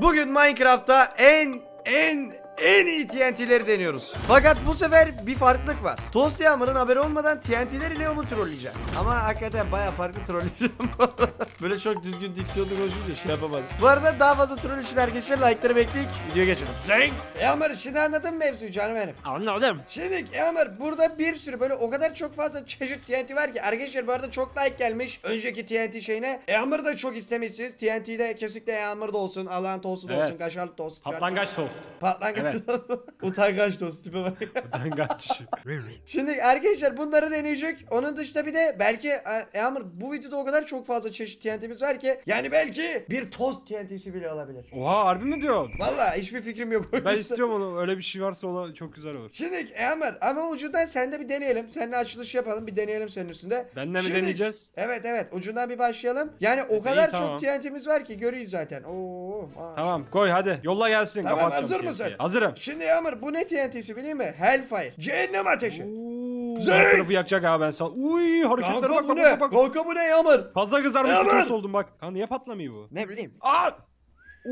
Bugün Minecraft'ta en en en iyi TNT'leri deniyoruz. Fakat bu sefer bir farklılık var. Toast Yağmur'un haberi olmadan TNT'ler ile onu trolleyeceğim. Ama hakikaten baya farklı trolleyeceğim. Böyle çok düzgün diksiyonlu konuşunca şey yapamadım. Bu arada daha fazla troll için arkadaşlar like'ları bekleyip videoya geçelim. Zeng! Yağmur şimdi anladın mı mevzuyu canım benim? Anladım. Şimdi Yağmur burada bir sürü böyle o kadar çok fazla çeşit TNT var ki arkadaşlar bu arada çok like gelmiş önceki TNT şeyine. Yağmur da çok istemişsiniz. TNT'de kesinlikle Yağmur da olsun, Allah'ın tostu da Evet. olsun, kaşarlı tost. Patlangaç tost. Patlangaç Evet. Utangaç tost tipe bak. Patlangaç. Şimdi arkadaşlar bunları deneyecek. Onun dışında bir de belki e, bu videoda o kadar çok fazla çeşit TNT'miz var ki yani belki bir tost TNT'si bile olabilir. Oha harbi mi diyorsun? Vallahi hiçbir fikrim yok. Ben istiyorum onu. Öyle bir şey varsa ona çok güzel olur. Şimdi Emir ama ucundan sen de bir deneyelim. Seninle açılış yapalım. Bir deneyelim senin üstünde. Benle mi Şimdi- deneyeceğiz? Evet evet ucundan bir başlayalım. Yani o İyi, kadar tamam. çok TNT'miz var ki görüyoruz zaten. Oo. Tamam koy hadi. Yolla gelsin. Tamam, hazır mısın? Hazırım. Şimdi Emir bu ne TNT'si biliyor musun? Hellfire. Cehennem ateşi. Oo, Zey! Her tarafı yakacak ha ben sal. Uy hareketlere Kanka bak bu bak ne? bak bak. Kanka bu ne Emir? Fazla kızarmış bir Hemen! tost oldum bak. Kanka niye patlamıyor bu? Ne bileyim. Aa!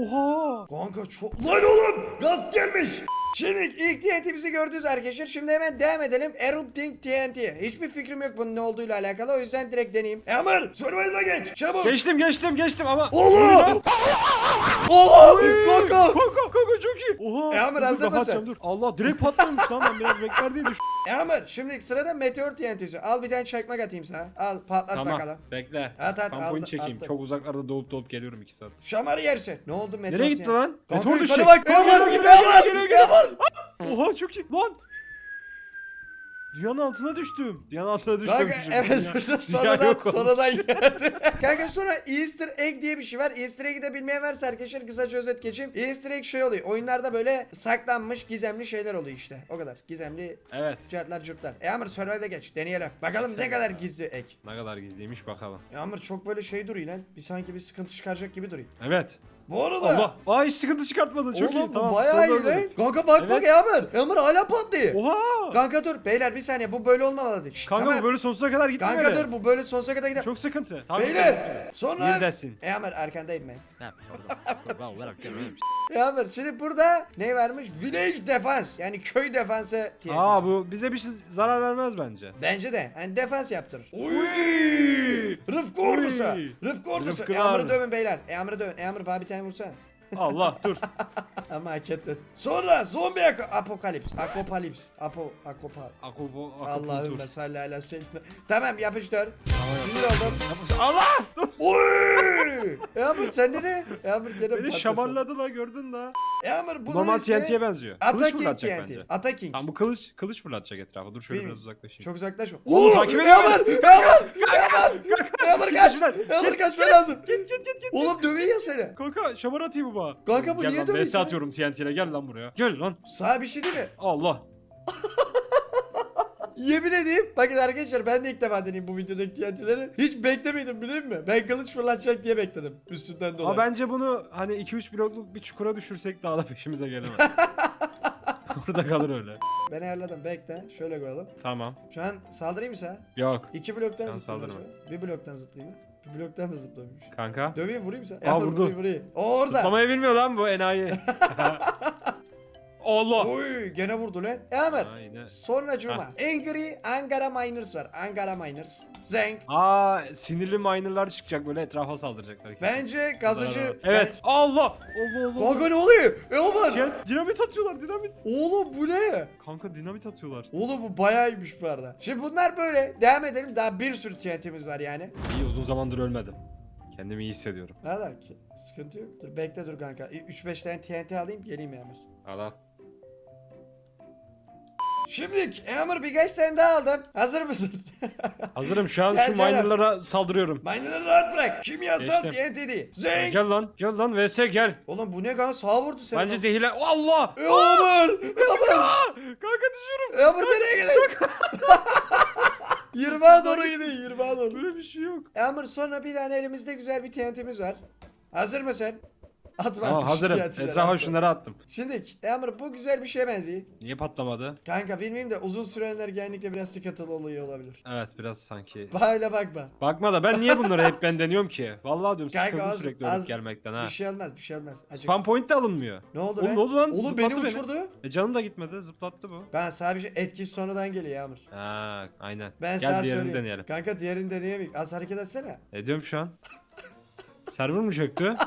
Oha! Kanka çok... Lan oğlum gaz gelmiş. Şimdi ilk TNT'mizi gördünüz arkadaşlar. Şimdi hemen devam edelim. Erupting TNT. Hiçbir fikrim yok bunun ne olduğuyla alakalı. O yüzden direkt deneyeyim. Emir survival'a geç. Çabuk. Geçtim geçtim geçtim ama... Oğlum! Oğlum! Kanka! Kanka kanka çok iyi. Oha. E, dur, hazır kapatacağım, mısın? Dur. Allah direkt patlamış lan ben biraz bekler diye düştüm. Emir şimdi sırada meteor TNT'si. Al bir tane çakmak atayım sana. Al patlat Tamam bakalım. bekle. At, at, aldı, çekeyim. attım. Çok uzaklarda doğup doğup geliyorum 2 saat. Şamarı yersin. Ne oldu meteor Nereye gitti lan? Kanka Meteor yukarı düşecek. bak. Geliyor, Emir! geliyor, geliyor, Emir! Emir! Oha çok iyi. Lan! Dünyanın altına düştüm. Dünyanın altına düştüm. Kanka evet sonradan sonradan geldi. Kanka sonra Easter egg diye bir şey var. Easter egg'i de bilmeyen varsa arkadaşlar kısaca özet geçeyim. Easter egg şey oluyor. Oyunlarda böyle saklanmış gizemli şeyler oluyor işte. O kadar. Gizemli Evet. cartlar curtlar. E Amr Survival'de geç. Deneyelim. Bakalım ne kadar gizli ek. Ne kadar gizliymiş bakalım. E Amr çok böyle şey duruyor lan. Bir sanki bir sıkıntı çıkaracak gibi duruyor. Evet. Bu arada. Allah. Aa hiç sıkıntı çıkartmadı. Çok Oğlum iyi. bu Tamam. bayağı iyi lan. Kanka bak bak Evet. ya Amr. Amr hala patlıyor. Oha. Kanka dur beyler bir saniye bu böyle olmamalı. Şşt, Kanka tamam. bu böyle sonsuza kadar gitmeli. Kanka dur bu böyle sonsuza kadar gider. Çok sıkıntı. Tabii Beyler sonra Neredesin? E Amr arkandayım ben. Kurban olarak görmeyeyim. Amr şimdi burada ne vermiş? Village defense yani köy defansı. Aa bu bize bir şey zarar vermez bence. Bence de. Yani defans yaptırır. Uy! Rıfkı ordusu. Rıfkı ordusu. Rıfkılar. Amr'ı dövün beyler. E Amr'ı dövün. E Amr bana bir tane Tchau, moçada. Allah dur. Ama hak ettin. Sonra zombi ak- apokalips. Akopalips. Apo akopa. Akubu, Allahümme salli ala seyyidina. Tamam yapıştır. Sinir oldum. Allah! Dur. Oy! Amr sen nereye? Amr gene Beni patlasın. şamarladı la gördün la. Amr bunun Normal ismi TNT'ye benziyor. Kılıç Ataking fırlatacak TNT. bence. Ataking. Tamam bu kılıç kılıç fırlatacak etrafa. Dur şöyle Bilmiyorum. biraz uzaklaşayım. Çok uzaklaşma. Oğlum, Oo, takip E ediyor Amr! E Amr! E Amr! E Amr kaç! Amr kaçma lazım. Git git git git. Oğlum dövüyor ya seni. Kanka şamar atayım bu bana. Kanka bu Gel niye lan dövüyor VS seni? atıyorum TNT ile gel lan buraya. Gel lan. Sana bir şey değil mi? Allah. Yemin edeyim. Bakın arkadaşlar ben de ilk defa deneyim bu videodaki TNT'leri. Hiç beklemedim biliyor musun? Ben kılıç fırlatacak diye bekledim. Üstünden dolayı. Ama bence bunu hani 2-3 blokluk bir çukura düşürsek daha da peşimize gelemez. Burada kalır öyle. Ben ayarladım bekle. Şöyle koyalım. Tamam. Şu an saldırayım mı sana? Yok. İki bloktan Ben zıplayayım. saldırma. şöyle. Bir bloktan zıplayayım. Bir bloktan da zıplamış. Kanka. Döveyim vurayım sana. Aa, vurdu. Vurayım, orada. Zıplamayı bilmiyor lan bu enayi. Allah. Oy gene vurdu lan. E Ömer. Aynen. Sonra cuma. Angry Angara Miners var. Angara Miners. Zenk. Aa sinirli minerlar çıkacak böyle etrafa saldıracaklar. kesin. Bence gazıcı. Evet. Allah. Allah Allah. Kanka ne oluyor? E Ömer. Şey, dinamit atıyorlar dinamit. Oğlum bu ne? Kanka dinamit atıyorlar. Oğlum bu bayağı iyiymiş bu arada. Şimdi bunlar böyle. Devam edelim. Daha bir sürü TNT'miz var yani. İyi uzun zamandır ölmedim. Kendimi iyi hissediyorum. Ne ki? Sıkıntı yok. Dur bekle dur kanka. 3-5 tane TNT alayım geleyim Emir. Al al. Şimdi Emir birkaç tane daha aldım. Hazır mısın? Hazırım şu an Gel şu canım. minerlara saldırıyorum. Miner'ı rahat bırak. Kimyasal Geçtim. TNT değil. Zenk. Gel lan. Gel lan vs gel. Oğlum bu ne kan? Sağa vurdu seni. Bence zehirle. Allah. Emir! Emir! Aa, kanka düşüyorum. Emir nereye gidiyor? 20'a doğru gidiyor. 20'a doğru. Böyle bir şey yok. Emir sonra bir tane elimizde güzel bir TNT'miz var. Hazır mısın? Atma Tamam hazırım. Etrafa şunları attım. Şimdi Yağmur bu güzel bir şeye benziyor. Niye patlamadı? Kanka bilmiyorum da uzun sürenler genellikle biraz sıkıntılı oluyor olabilir. Evet biraz sanki. Böyle bakma. Bakma da ben niye bunları hep ben deniyorum ki? Vallahi diyorum Kanka sıkıldım az- sürekli az- ölüp gelmekten ha. Bir şey olmaz bir şey olmaz. Acık. Spam point de alınmıyor. Ne oldu Oğlum be? ne oldu lan? Oğlum beni Zıplattı uçurdu. E canım da gitmedi zıplattı bu. Ben sadece etkisi sonradan geliyor Yağmur. Ha aynen. Ben Gel sana diğerini söyleyeyim. deneyelim. Kanka diğerini deneyemeyiz. Az hareket etsene. Ediyorum şu an. Server mu çöktü?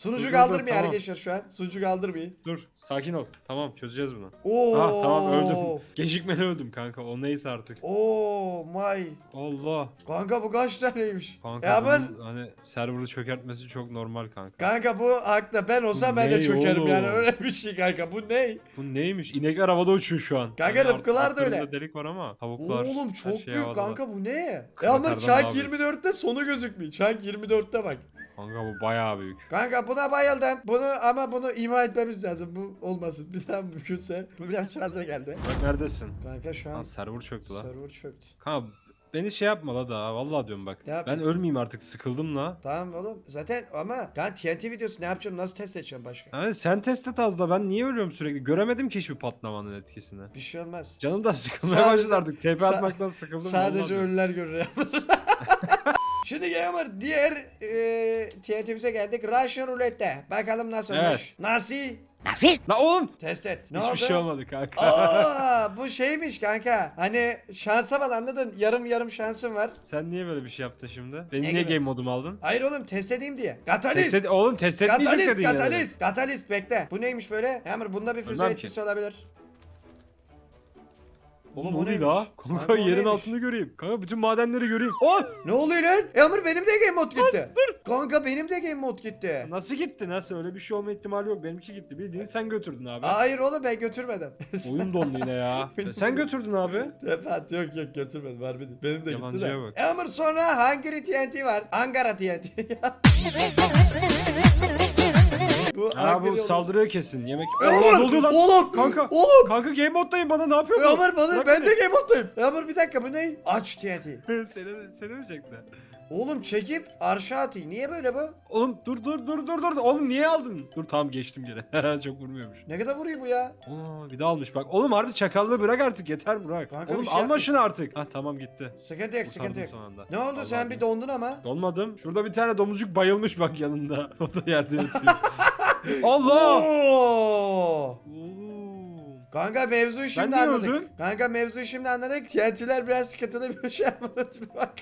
Sunucu Dur, dur, kaldırmıyor tamam. arkadaşlar şu an. Sunucu kaldırmıyor. Dur sakin ol. Tamam çözeceğiz bunu. Oo. Ah tamam öldüm. Gecikmeli öldüm kanka o neyse artık. Oo my. Allah. Kanka bu kaç taneymiş? Kanka Yağmur. bunun hani server'ı çökertmesi çok normal kanka. Kanka bu haklı. Ben olsam Bu ben de çökerim yani oğlum? öyle bir şey kanka. Bu ne? Bu neymiş? İnekler havada uçuyor şu an. Kanka, Hani rıfkılar da öyle. delik var ama tavuklar. Oğlum her çok şey büyük havadalar. kanka bu ne? Kraterden Yağmur daha Çank büyük. 24'te sonu gözükmüyor. Çank 24'te bak. Kanka bu bayağı büyük. Kanka buna bayıldım. Bunu ama bunu ima etmemiz lazım. Bu olmasın. Bir daha mümkünse. Bu biraz fazla geldi. Bak neredesin? Kanka şu Lan an server çöktü lan. server çöktü. Kanka beni şey yapma la da vallahi diyorum bak. Ne yap- ben ölmeyeyim artık sıkıldım la. Tamam oğlum. Zaten ama ben TNT videosu ne yapacağım? Nasıl test edeceğim başka? Yani sen test et az da ben niye ölüyorum sürekli? Göremedim ki hiçbir patlamanın etkisini. Bir şey olmaz. Canım da sıkılmaya Sadece- başladı artık. TP sa- atmaktan sıkıldım. Sadece vallahi ölüler görür. Şimdi Yağmur diğer e, TNT'mize geldik. Russian Roulette'de. Bakalım nasılmış. Evet. Nasıl? La oğlum! Test et. Ne Hiçbir oldu? şey olmadı kanka. Aa, bu şeymiş kanka. Hani şansa bak anladın. Yarım yarım şansın var. Sen niye böyle bir şey yaptın şimdi? Benim Ne niye gibi? game modumu aldın? Hayır oğlum test edeyim diye. Katalist. Test et, oğlum test etmeyecek Katalist, dedin yani. katalist, katalist bekle. Bu neymiş böyle? Yağmur bunda bir füze Bilmem ki. etkisi olabilir. Oğlum o neydi neymiş? ha? Kanka o yerin neymiş? altını göreyim. Kanka bütün madenleri göreyim. Oh! Ne oluyor lan? Yağmur benim de game mod gitti. Kanka benim de game mod gitti. Nasıl gitti? Nasıl? Öyle bir şey olma ihtimali yok. Benimki gitti. Bildiğin sen götürdün abi. Hayır oğlum ben götürmedim. Oyun dondu yine ya. sen götürdün abi. Tepat yok yok götürmedim harbi değil. Benim de gitti Yalancıya de. bak. Yağmur sonra Hungary TNT var. Ankara TNT. bu Ha bu saldırıyor kesin. Yemek. Allah ne oluyor lan? Oğlum. Kanka. Oğlum. Kanka game moddayım bana ne yapıyorsun? Yağmur bana Bırak ben beni. de game moddayım. Yağmur bir dakika bu ne? Aç TNT. seni, seni mi çekti? Oğlum çekip aşağı atayım. Niye böyle bu? Oğlum dur dur dur dur dur. Oğlum niye aldın? Dur tamam geçtim geri. Çok vurmuyormuş. Ne kadar vuruyor bu ya? Oo bir daha almış bak. Oğlum harbi çakallığı bırak artık yeter bırak. Kanka Oğlum bir şey alma yapma. şunu artık. Ha tamam gitti. Sıkıntı yok sıkıntı Kurtardım yok. son anda. Ne oldu Vallahi sen bir dondun ama. Donmadım. Şurada bir tane domuzcuk bayılmış bak yanında. O da yerde yatıyor. Allah! Oo! Oğlum. Kanka mevzuyu şimdi niye anladık. öldüm? Kanka mevzuyu şimdi anladık. TNT'ler biraz sıkıntılı bir şey anlattı bak.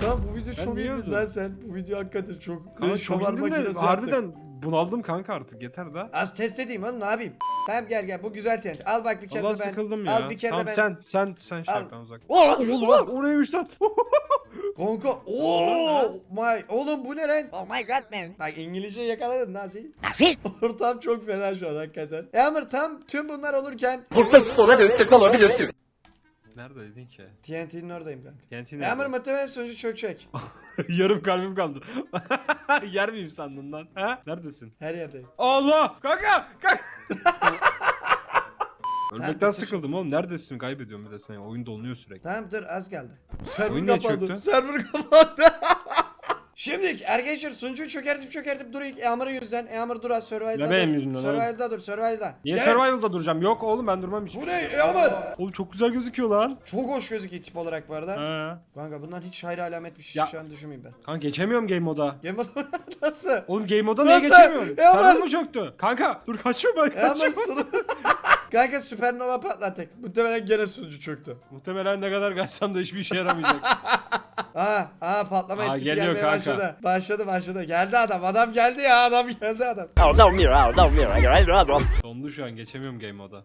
tamam bu video Ben çok niye iyiydi öldüm? lan sen. Bu video hakikaten çok. Kanka çok indim de makinesi yaptık. harbiden bunaldım kanka artık yeter da. Az test edeyim oğlum ne yapayım? Tamam gel gel bu güzel TNT. Al bak bir kere Allah de ben. sıkıldım ya. Al bir kere tamam de ben. sen sen sen şarkıdan uzak. Oh, Oğlum o neymiş lan? Kanka ooo my oğlum bu ne lan? Oh my god man. Bak İngilizce yakaladın Nazi. Nasıl? Ortam çok fena şu an hakikaten. Yağmur tam tüm bunlar olurken Bursa Spor'a destek olabilirsin. Neredeydin ki? TNT'nin oradayım kanka. TNT Yağmur nerede? muhtemelen sonucu çökecek. Yarım kalbim kaldı. Yer miyim sandın lan? Ha? Neredesin? Her yerdeyim. Allah! Kanka! Kanka! Ölmekten sıkıldım oğlum. Neredesin? Kaybediyorum bir de sen. Oyun donuyor sürekli. Tamam dur az geldi. Server Oyun niye kapandı. çöktü? Server kapandı. Şimdi arkadaşlar sunucuyu çökertip çökertip dur ilk Yağmur'un yüzünden. Yağmur dur az Survival'da dur. benim yüzümden oğlum? Survival'da dur Survival'da. Niye Gel. survival'da duracağım? Yok oğlum ben durmam hiç. Bu ne Yağmur? Oğlum çok güzel gözüküyor lan. Çok hoş gözüküyor tip olarak bu arada. He. Kanka bundan hiç hayra alamet bir şey Ya. çıkacağını düşünmeyeyim ben. Kanka geçemiyorum game moda. Game modu nasıl? Oğlum game moda niye Nasıl? geçemiyorum? Ya Server ben- mı çöktü? Kanka dur kaçıyorum ben Yağmur kaçıyorum. sunu. Kanka süpernova patlattık. Muhtemelen gene sunucu çöktü. Muhtemelen ne kadar kaçsam da hiçbir işe yaramayacak. Aa, aa patlama Aa, etkisi geliyor gelmeye kanka. başladı. Başladı başladı. Geldi adam. Adam geldi ya. Adam geldi adam. No mirror. You're right, oh, Dondu şu an geçemiyorum game moda.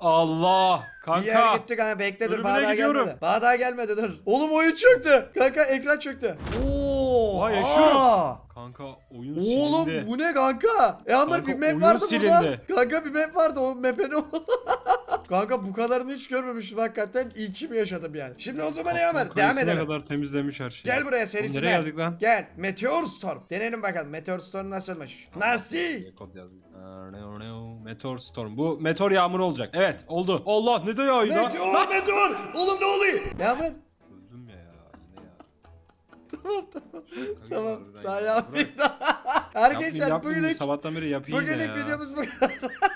Allah! Bir yer Kanka! gitti kanka bekle dur. Ölümüne Bağ daha gidiyorum. gelmedi. Bağ daha gelmedi dur. Oğlum oyun çöktü. Kanka ekran çöktü. Oo. Vay, yaşıyorum. aa. Kanka oyun Oğlum silindi. bu ne kanka? E ama Kanka, bir map oyun vardı burada. silindi. Kanka bir map vardı o map'e ne oldu? Kanka bu kadarını hiç görmemiştim hakikaten. İlkimi yaşadım yani. Şimdi o zaman ne Ömer? Devam Kayısına edelim. kadar temizlemiş her şeyi. Gel buraya Oğlum serisi nereye gel. geldik lan? Gel. Meteor Storm. Denelim bakalım. Meteor Storm nasılmış? Nasıl? Diye Kod yazdık. Meteor Storm. Bu meteor yağmuru olacak. Evet oldu. Allah ne de yağıyor lan? Meteor meteor. Oğlum ne oluyor? Ya ben Öldüm ya ya. Yine ya. tamam tamam. Kanka Tamam. harbiden Daha ya. yapayım Bırak. daha. Yapmayayım, Arkadaşlar yapmayayım. bugünlük Sabahtan beri yapayım yine bugünlük ya. videomuz bu kadar.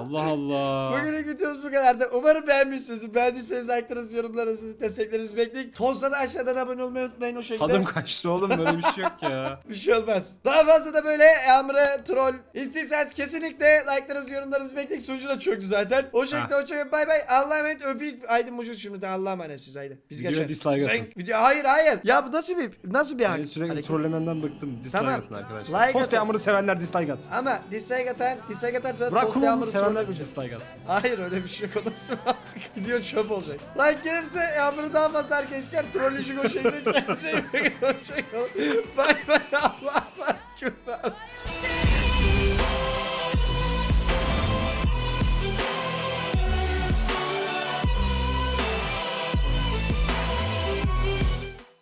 Allah Allah. Bugünlük videomuz bu kadar. Umarım beğenmişsiniz. Beğendiyseniz like'larınızı, yorumlarınızı, desteklerinizi bekleyin. Tozla da aşağıdan abone olmayı unutmayın o şekilde. Tadım kaçtı oğlum böyle bir şey yok ya. Bir şey olmaz. Daha fazla da böyle Emre troll istiyorsanız kesinlikle like'larınızı, yorumlarınızı bekleyin. Sunucu da çöktü zaten. O şekilde hoşçakalın. Bay bay. Allah'a emanet öpeyim. Haydi mucuz şimdi de Allah'a emanetsiz haydi. Biz geçelim. dislike atın. Video hayır hayır. Ya bu nasıl bir nasıl bir hak? Sürekli Hareket? trollemenden bıktım. Dislike Tamam. atın arkadaşlar. Like Post yağmuru sevenler dislike atsın. Ama dislike atar, dislike atarsa Bırak kulağımı yağmuru sevenler trollemeyecek. dislike atsın. Hayır öyle bir şey yok. Bir mantık? Video çöp olacak. Like gelirse yağmuru daha fazla arkadaşlar. Kendinize iyi bakın. Hoşçakalın. Bay bay. Allah'a emanet.